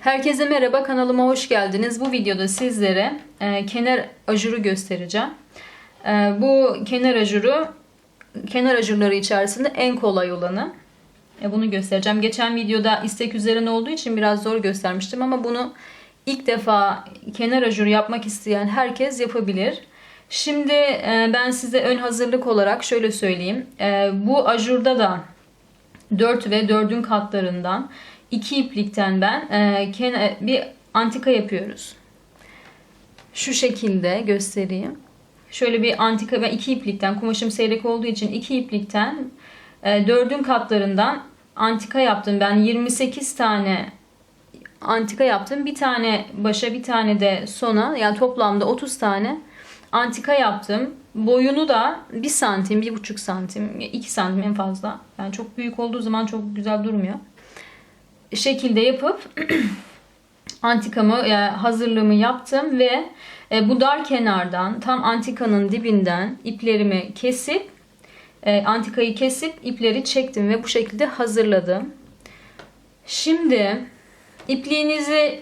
Herkese merhaba kanalıma hoş geldiniz. Bu videoda sizlere e, kenar ajuru göstereceğim. E, bu kenar ajuru kenar ajurları içerisinde en kolay olanı. E, bunu göstereceğim. Geçen videoda istek üzerine olduğu için biraz zor göstermiştim ama bunu ilk defa kenar ajuru yapmak isteyen herkes yapabilir. Şimdi e, ben size ön hazırlık olarak şöyle söyleyeyim. E, bu ajurda da 4 ve 4'ün katlarından iki iplikten ben e, ken- bir antika yapıyoruz. Şu şekilde göstereyim. Şöyle bir antika ve iki iplikten kumaşım seyrek olduğu için iki iplikten e, dördün katlarından antika yaptım. Ben 28 tane antika yaptım. Bir tane başa bir tane de sona yani toplamda 30 tane antika yaptım. Boyunu da 1 santim, 1,5 santim, 2 santim en fazla. Yani çok büyük olduğu zaman çok güzel durmuyor. Şekilde yapıp antikamı yani hazırlığımı yaptım ve e, bu dar kenardan tam antikanın dibinden iplerimi kesip e, antikayı kesip ipleri çektim ve bu şekilde hazırladım. Şimdi ipliğinizi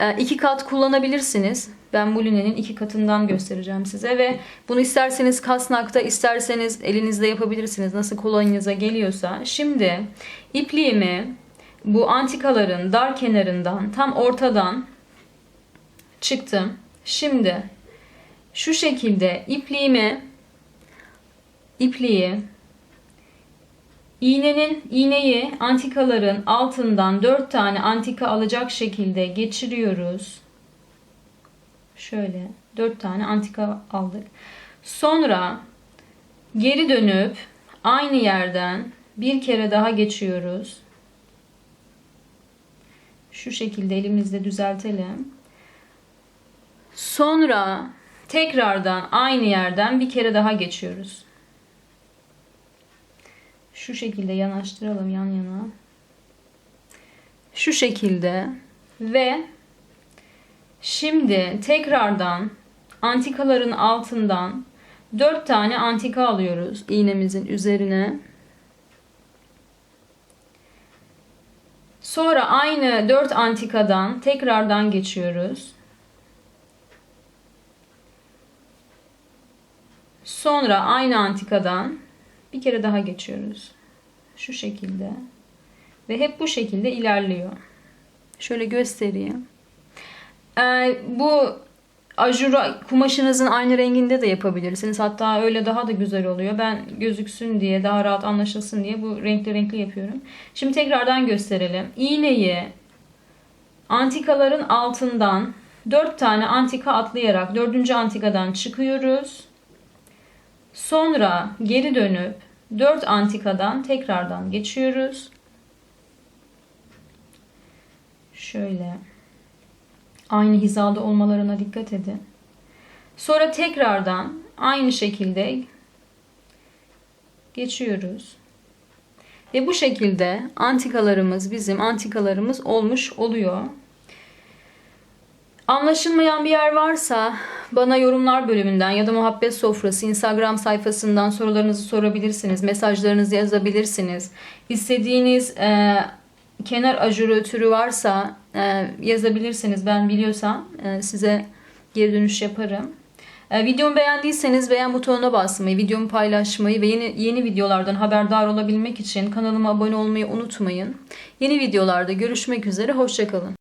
e, iki kat kullanabilirsiniz. Ben mulinenin iki katından göstereceğim size ve bunu isterseniz kasnakta isterseniz elinizde yapabilirsiniz. Nasıl kolayınıza geliyorsa. Şimdi ipliğimi bu antikaların dar kenarından tam ortadan çıktım. Şimdi şu şekilde ipliğimi ipliği iğnenin iğneyi antikaların altından 4 tane antika alacak şekilde geçiriyoruz. Şöyle 4 tane antika aldık. Sonra geri dönüp aynı yerden bir kere daha geçiyoruz. Şu şekilde elimizde düzeltelim. Sonra tekrardan aynı yerden bir kere daha geçiyoruz. Şu şekilde yanaştıralım yan yana. Şu şekilde ve şimdi tekrardan antikaların altından 4 tane antika alıyoruz iğnemizin üzerine. Sonra aynı 4 antikadan tekrardan geçiyoruz. Sonra aynı antikadan bir kere daha geçiyoruz. Şu şekilde. Ve hep bu şekilde ilerliyor. Şöyle göstereyim. Ee, bu ajura kumaşınızın aynı renginde de yapabilirsiniz. Hatta öyle daha da güzel oluyor. Ben gözüksün diye, daha rahat anlaşılsın diye bu renkli renkli yapıyorum. Şimdi tekrardan gösterelim. İğneyi antikaların altından 4 tane antika atlayarak 4. antikadan çıkıyoruz. Sonra geri dönüp 4 antikadan tekrardan geçiyoruz. Şöyle aynı hizada olmalarına dikkat edin. Sonra tekrardan aynı şekilde geçiyoruz. Ve bu şekilde antikalarımız bizim antikalarımız olmuş oluyor. Anlaşılmayan bir yer varsa bana yorumlar bölümünden ya da muhabbet sofrası Instagram sayfasından sorularınızı sorabilirsiniz. Mesajlarınızı yazabilirsiniz. İstediğiniz e, kenar ajuru türü varsa e, yazabilirsiniz. Ben biliyorsam e, size geri dönüş yaparım. E, videomu beğendiyseniz beğen butonuna basmayı, videomu paylaşmayı ve yeni yeni videolardan haberdar olabilmek için kanalıma abone olmayı unutmayın. Yeni videolarda görüşmek üzere, hoşçakalın.